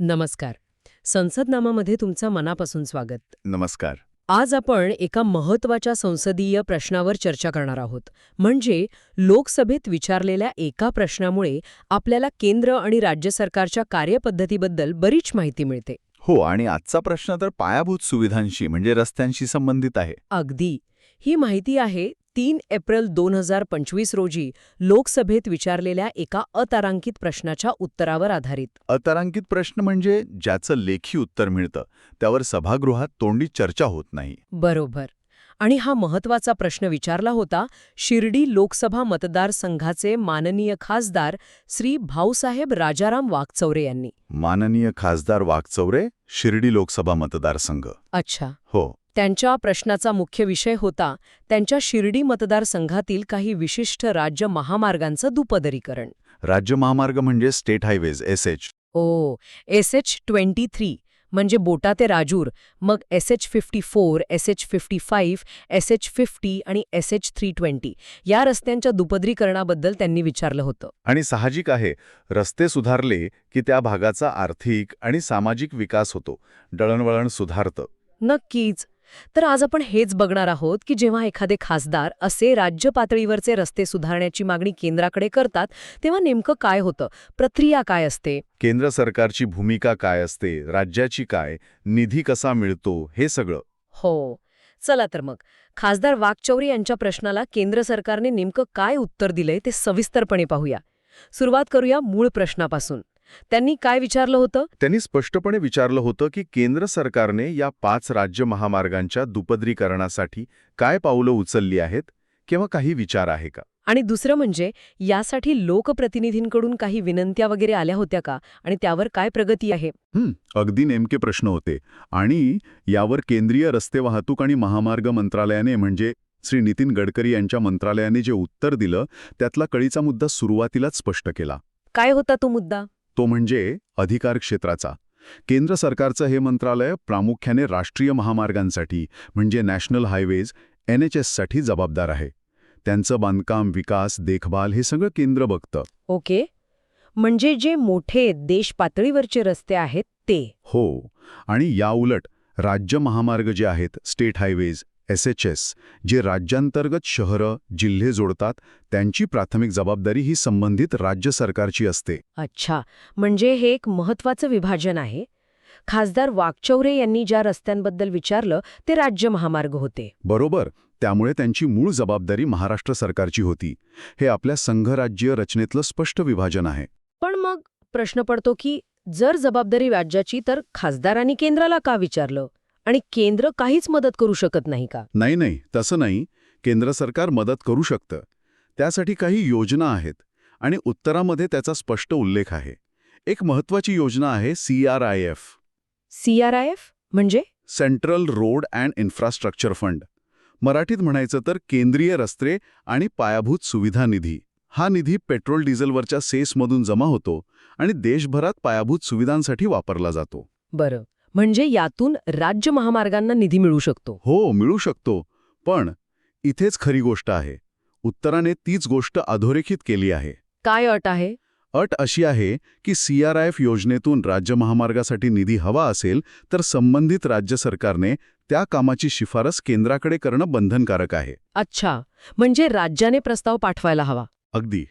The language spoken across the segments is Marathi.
नमस्कार. संसदनामामध्ये तुमचं मनापासून स्वागत. नमस्कार. आज आपण एका महत्त्वाच्या संसदीय प्रश्नावर चर्चा करणार आहोत. म्हणजे लोकसभेत विचारलेल्या एका प्रश्नामुळे आपल्याला केंद्र आणि राज्य सरकारच्या कार्यपद्धतीबद्दल बरीच माहिती मिळते. हो आणि आजचा प्रश्न तर पायाभूत सुविधांशी म्हणजे रस्त्यांशी संबंधित आहे. अगदी. ही माहिती आहे तीन एप्रिल दोन हजार पंचवीस रोजी लोकसभेत विचारलेल्या एका अतारांकित प्रश्नाच्या उत्तरावर आधारित. अतारांकित प्रश्न म्हणजे ज्याचं लेखी उत्तर मिळतं त्यावर सभागृहात तोंडी चर्चा होत नाही. बरोबर. आणि हा महत्त्वाचा प्रश्न विचारला होता शिर्डी लोकसभा मतदारसंघाचे माननीय खासदार श्री भाऊसाहेब राजाराम वागचौरे यांनी. माननीय खासदार वाघचौरे शिर्डी लोकसभा मतदारसंघ. अच्छा. हो. त्यांच्या प्रश्नाचा मुख्य विषय होता त्यांच्या शिर्डी मतदारसंघातील काही विशिष्ट राज्य महामार्गांचं दुपदरीकरण. राज्य महामार्ग म्हणजे state highways S H O S H twenty three म्हणजे बोटा ते राजूर मग S H fifty four S H fifty five S H fifty आणि एस एच थ्री ट्वेंटी. या रस्त्यांच्या दुपदरीकरणाबद्दल त्यांनी विचारलं होतं. आणि साहजिक आहे रस्ते सुधारले की त्या भागाचा आर्थिक आणि सामाजिक विकास होतो. दळणवळण सुधारतं. नक्कीच. तर आज आपण हेच बघणार आहोत की जेव्हा एखादे खासदार असे राज्य पातळीवरचे रस्ते सुधारण्याची मागणी केंद्राकडे करतात तेव्हा नेमकं काय होतं? प्रक्रिया काय असते? केंद्र सरकारची भूमिका काय असते? राज्याची काय? निधी कसा मिळतो? हे सगळं. हो. चला तर मग. खासदार वागचौरी यांच्या प्रश्नाला केंद्र सरकारने नेमकं काय उत्तर दिलंय ते सविस्तरपणे पाहूया. सुरुवात करूया मूळ प्रश्नापासून. त्यांनी काय विचारलं होतं? त्यांनी स्पष्टपणे विचारलं होतं की केंद्र सरकारने या पाच राज्य महामार्गांच्या दुपदरीकरणासाठी काय पावलं उचलली आहेत? किंवा काही विचार आहे का? आणि दुसरं म्हणजे यासाठी लोकप्रतिनिधींकडून काही विनंत्या वगैरे आल्या होत्या का? आणि त्यावर काय प्रगती आहे? अगदी नेमके प्रश्न होते. आणि यावर केंद्रीय रस्ते वाहतूक आणि महामार्ग मंत्रालयाने म्हणजे श्री नितीन गडकरी यांच्या मंत्रालयाने जे उत्तर दिलं त्यातला कळीचा मुद्दा सुरुवातीलाच स्पष्ट केला. काय होता तो मुद्दा? तो म्हणजे अधिकार क्षेत्राचा. केंद्र सरकारचं हे मंत्रालय प्रामुख्याने राष्ट्रीय महामार्गांसाठी म्हणजे नॅशनल हायवेज एन एच एससाठी जबाबदार आहे. त्यांचं बांधकाम विकास देखभाल हे सगळं केंद्र बघतं. ओके. म्हणजे जे मोठे देश पातळीवरचे रस्ते आहेत ते. हो. आणि याउलट राज्य महामार्ग जे आहेत state highways S H S जे राज्यांतर्गत शहरं जिल्हे जोडतात त्यांची प्राथमिक जबाबदारी ही संबंधित राज्य सरकारची असते. अच्छा म्हणजे हे एक महत्वाचं विभाजन आहे? खासदार वागचौरे यांनी ज्या रस्त्यांबद्दल विचारलं ते राज्य महामार्ग होते. बरोबर त्यामुळे त्यांची मूळ जबाबदारी महाराष्ट्र सरकारची होती. हे आपल्या संघराज्य रचनेतलं स्पष्ट विभाजन आहे. पण मग प्रश्न पडतो की जर जबाबदारी राज्याची तर खासदारांनी केंद्राला का विचारलं? आणि केंद्र काहीच मदत करू शकत नाही का? नाही नाही तसं नाही. केंद्र सरकार मदत करू शकतं. त्यासाठी काही योजना आहेत आणि उत्तरामध्ये त्याचा स्पष्ट उल्लेख आहे. एक महत्वाची योजना आहे C R I F. CRIF म्हणजे? Central road and infrastructure fund. मराठीत म्हणायचं तर केंद्रीय रस्ते आणि पायाभूत सुविधा निधी. हा निधी पेट्रोल डिझेलवरच्या सेसमधून जमा होतो आणि देशभरात पायाभूत सुविधांसाठी वापरला जातो. बरं. म्हणजे यातून राज्य महामार्गांना निधी मिळू शकतो. हो मिळू शकतो. पण इथेच खरी गोष्ट आहे. उत्तराने तीच गोष्ट अधोरेखित केली आहे. काय अट आहे? अट अशी आहे की सी आर आय एफ योजनेतून राज्य महामार्गासाठी निधी हवा असेल तर संबंधित राज्य सरकारने त्या कामाची शिफारस केंद्राकडे करणं बंधनकारक आहे. अच्छा. म्हणजे राज्याने प्रस्ताव पाठवायला हवा. अगदी.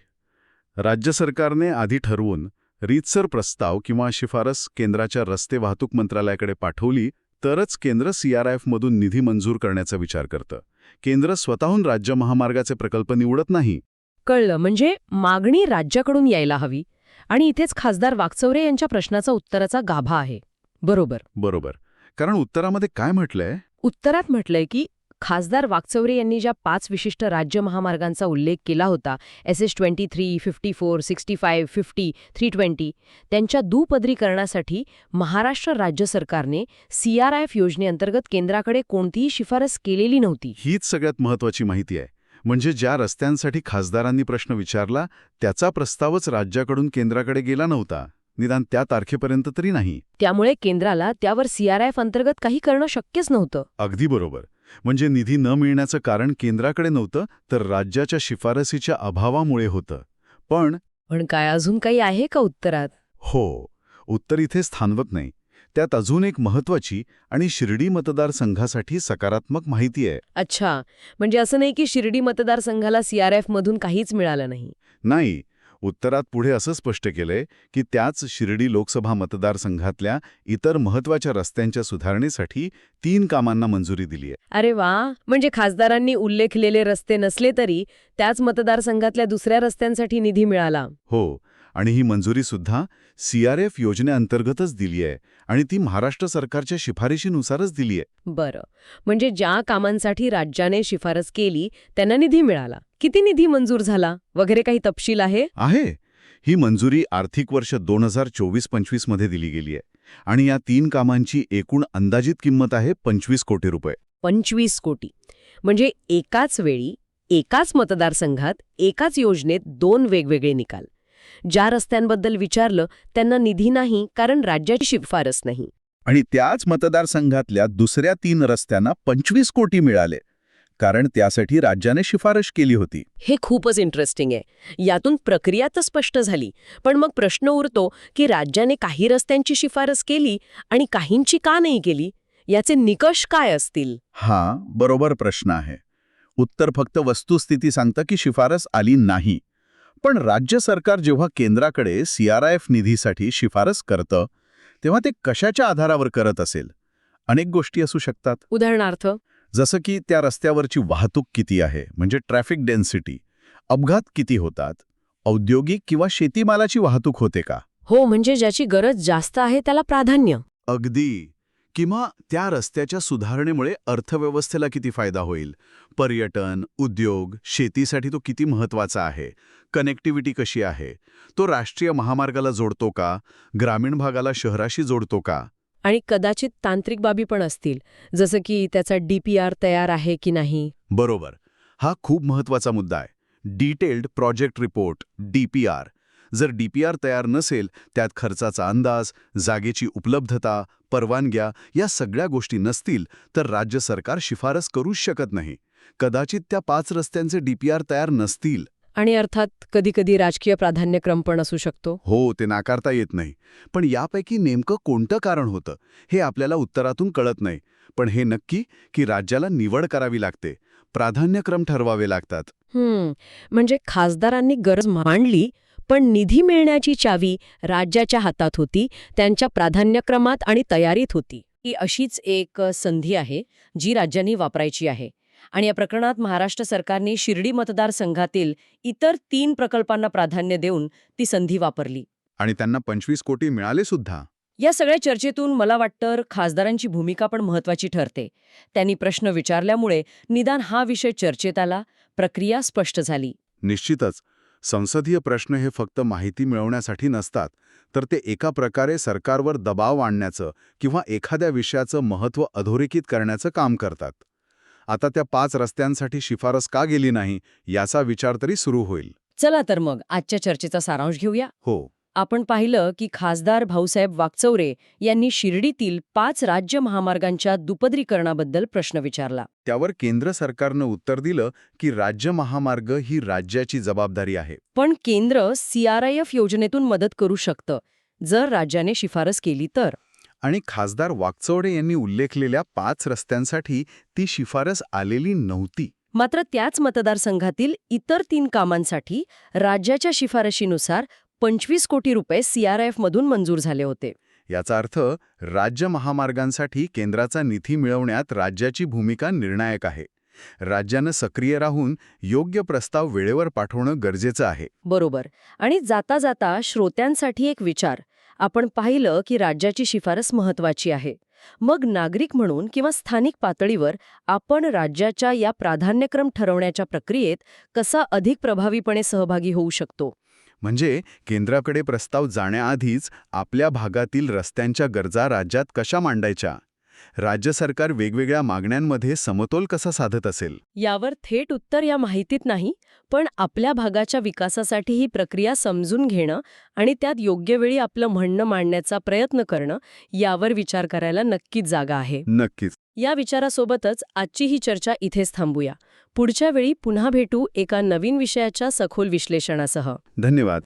राज्य सरकारने आधी ठरवून रीतसर प्रस्ताव किंवा शिफारस केंद्राच्या रस्ते वाहतूक मंत्रालयाकडे पाठवली तरच केंद्र सी आर आय एफमधून निधी मंजूर करण्याचा विचार करतं. केंद्र स्वतःहून राज्य महामार्गाचे प्रकल्प निवडत नाही. कळलं. म्हणजे मागणी राज्याकडून यायला हवी. आणि इथेच खासदार वागचौरे यांच्या प्रश्नाचा उत्तराचा गाभा आहे. बरोबर. बरोबर. कारण उत्तरामध्ये काय म्हटलंय? उत्तरात म्हटलंय की खासदार वागचौरे यांनी ज्या पाच विशिष्ट राज्य महामार्गांचा उल्लेख केला होता S S twenty three fifty four sixty five fifty three twenty त्यांच्या दुपदरीकरणासाठी महाराष्ट्र राज्य सरकारने सीआरआयएफ योजनेअंतर्गत केंद्राकडे कोणतीही शिफारस केलेली नव्हती. हीच सगळ्यात महत्वाची माहिती आहे. म्हणजे ज्या रस्त्यांसाठी खासदारांनी प्रश्न विचारला त्याचा प्रस्तावच राज्याकडून केंद्राकडे गेला नव्हता. निदान त्या तारखेपर्यंत तरी नाही. त्यामुळे केंद्राला त्यावर सीआरआयएफ अंतर्गत काही करणं शक्यच नव्हतं. अगदी बरोबर. म्हणजे निधी न मिळण्याचं कारण केंद्राकडे नव्हतं तर राज्याच्या शिफारसीच्या अभावामुळे होतं. पण पण काय अजून काही आहे का उत्तरात? हो उत्तर इथेच थांबवत नाही. त्यात अजून एक महत्वाची आणि शिर्डी मतदारसंघासाठी सकारात्मक माहिती आहे. अच्छा म्हणजे असं नाही की शिर्डी मतदारसंघाला सीआरएफ मधून काहीच मिळालं नाही. नाही उत्तरात पुढे असं स्पष्ट केलंय की त्याच शिर्डी लोकसभा मतदारसंघातल्या इतर महत्त्वाच्या रस्त्यांच्या सुधारणेसाठी तीन कामांना मंजुरी दिली आहे अरे वा! म्हणजे खासदारांनी उल्लेखलेले रस्ते नसले तरी त्याच मतदारसंघातल्या दुसऱ्या रस्त्यांसाठी निधी मिळाला. हो. आणि ही मंजुरी सुद्धा सीआरएफ योजनेअंतर्गतच दिली आहे आणि ती महाराष्ट्र सरकारच्या शिफारशीनुसारच दिली आहे. बरं. म्हणजे ज्या कामांसाठी राज्याने शिफारस केली त्यांना निधी मिळाला. किती निधी मंजूर झाला? वगैरे काही तपशील आहे? आहे. ही मंजुरी आर्थिक वर्ष दोन हजार चोवीस पंचवीसमध्ये दिली गेली आहे. आणि या तीन कामांची एकूण अंदाजित किंमत आहे पंचवीस कोटी रुपये. पंचवीस कोटी. म्हणजे एकाच वेळी एकाच मतदारसंघात एकाच योजनेत दोन वेगवेगळे निकाल. ज्या रस्त्यांबद्दल विचारलं त्यांना निधी नाही कारण राज्याची शिफारस नाही. आणि त्याच मतदारसंघातल्या दुसऱ्या तीन रस्त्यांना पंचवीस कोटी मिळाले कारण त्यासाठी राज्याने शिफारस केली होती. हे खूपच इंटरेस्टिंग आहे. यातून प्रक्रिया तर स्पष्ट झाली पण मग प्रश्न उरतो की राज्याने काही रस्त्यांची शिफारस केली आणि काहींची का नाही केली? याचे निकष काय असतील? हा बरोबर प्रश्न आहे. उत्तर फक्त वस्तुस्थिती सांगतं की शिफारस आली नाही. पण राज्य सरकार जेव्हा केंद्राकडे सीआरआयएफ निधीसाठी शिफारस करतं तेव्हा ते कशाच्या आधारावर करत असेल? अनेक गोष्टी असू शकतात. उदाहरणार्थ? जसं की त्या रस्त्यावरची वाहतूक किती आहे म्हणजे ट्रॅफिक डेन्सिटी अपघात किती होतात औद्योगिक किंवा शेतीमालाची वाहतूक होते का? हो म्हणजे ज्याची गरज जास्त आहे त्याला प्राधान्य. अगदी. किंवा त्या रस्त्याच्या सुधारणेमुळे अर्थव्यवस्थेला किती फायदा होईल? पर्यटन उद्योग शेतीसाठी तो किती महत्त्वाचा आहे? कनेक्टिव्हिटी कशी आहे? तो राष्ट्रीय महामार्गाला जोडतो का? ग्रामीण भागाला शहराशी जोडतो का? आणि कदाचित तांत्रिक बाबी पण असतील जसं की त्याचा डीपीआर तयार आहे की नाही? बरोबर. हा खूप महत्त्वाचा मुद्दा आहे. डिटेल्ड प्रोजेक्ट रिपोर्ट डीपीआर जर डीपीआर तयार नसेल त्यात खर्चाचा अंदाज जागेची उपलब्धता परवानग्या या सगळ्या गोष्टी नसतील तर राज्य सरकार शिफारस करूच शकत नाही. कदाचित त्या पाच रस्त्यांचे डीपीआर तयार नसतील. आणि अर्थात कधीकधी राजकीय प्राधान्यक्रम पण असू शकतो. हो ते नाकारता येत नाही. पण यापैकी नेमकं कोणतं कारण होतं हे आपल्याला उत्तरातून कळत नाही. पण हे नक्की की राज्याला निवड करावी लागते. प्राधान्यक्रम ठरवावे लागतात. म्हणजे खासदारांनी गरज मांडली पण निधी मिळण्याची चावी राज्याच्या हातात होती त्यांच्या प्राधान्यक्रमात आणि तयारीत होती. ही अशीच एक संधी आहे जी राज्यांनी वापरायची आहे. आणि या प्रकरणात महाराष्ट्र सरकारने शिर्डी मतदारसंघातील इतर तीन प्रकल्पांना प्राधान्य देऊन ती संधी वापरली. आणि त्यांना पंचवीस कोटी मिळाले सुद्धा? या सगळ्या चर्चेतून मला वाटतं खासदारांची भूमिका पण महत्वाची ठरते. त्यांनी प्रश्न विचारल्यामुळे निदान हा विषय चर्चेत आला प्रक्रिया स्पष्ट झाली. निश्चितच. संसदीय प्रश्न हे फक्त माहिती मिळवण्यासाठी नसतात तर ते एका प्रकारे सरकारवर दबाव आणण्याचं किंवा एखाद्या विषयाचं महत्त्व अधोरेखित करण्याचं काम करतात. आता त्या पाच रस्त्यांसाठी शिफारस का गेली नाही याचा विचार तरी सुरू होईल. चला तर मग आजच्या चर्चेचा सारांश घेऊया. हो. आपण पाहिलं की खासदार भाऊसाहेब वागचौरे यांनी शिर्डीतील पाच राज्य महामार्गांच्या दुपदरीकरणाबद्दल प्रश्न विचारला. त्यावर केंद्र सरकारनं उत्तर दिलं की राज्य महामार्ग ही राज्याची जबाबदारी आहे. पण केंद्र सीआरआयएफ योजनेतून मदत करू शकतं जर राज्याने शिफारस केली तर. आणि खासदार वागचौडे यांनी उल्लेखलेल्या पाच रस्त्यांसाठी ती शिफारस आलेली नव्हती. मात्र त्याच मतदारसंघातील इतर तीन कामांसाठी राज्याच्या शिफारशीनुसार पंचवीस कोटी रुपये सीआरआयएफ मधून मंजूर झाले होते. याचा अर्थ राज्य महामार्गांसाठी केंद्राचा निधी मिळवण्यात राज्याची भूमिका निर्णायक आहे. राज्यानं सक्रिय राहून योग्य प्रस्ताव वेळेवर पाठवणं गरजेचं आहे. बरोबर. आणि जाता जाता श्रोत्यांसाठी एक विचार. आपण पाहिलं की राज्याची शिफारस महत्वाची आहे. मग नागरिक म्हणून किंवा स्थानिक पातळीवर आपण राज्याच्या या प्राधान्यक्रम ठरवण्याच्या प्रक्रियेत कसा अधिक प्रभावीपणे सहभागी होऊ शकतो? म्हणजे केंद्राकडे प्रस्ताव जाण्याआधीच आपल्या भागातील रस्त्यांच्या गरजा राज्यात कशा मांडायच्या? राज्य सरकार वेगवेगळ्या मागण्यांमध्ये समतोल कसा साधत असेल? यावर थेट उत्तर या माहितीत नाही पण आपल्या भागाच्या विकासासाठी ही प्रक्रिया समजून घेणं आणि त्यात योग्य वेळी आपलं म्हणणं मांडण्याचा प्रयत्न करणं यावर विचार करायला नक्कीच जागा आहे. नक्कीच. या विचारासोबतच आजची ही चर्चा इथेच थांबूया. पुढच्या वेळी पुन्हा भेटू एका नवीन विषयाच्या सखोल विश्लेषणासह. धन्यवाद.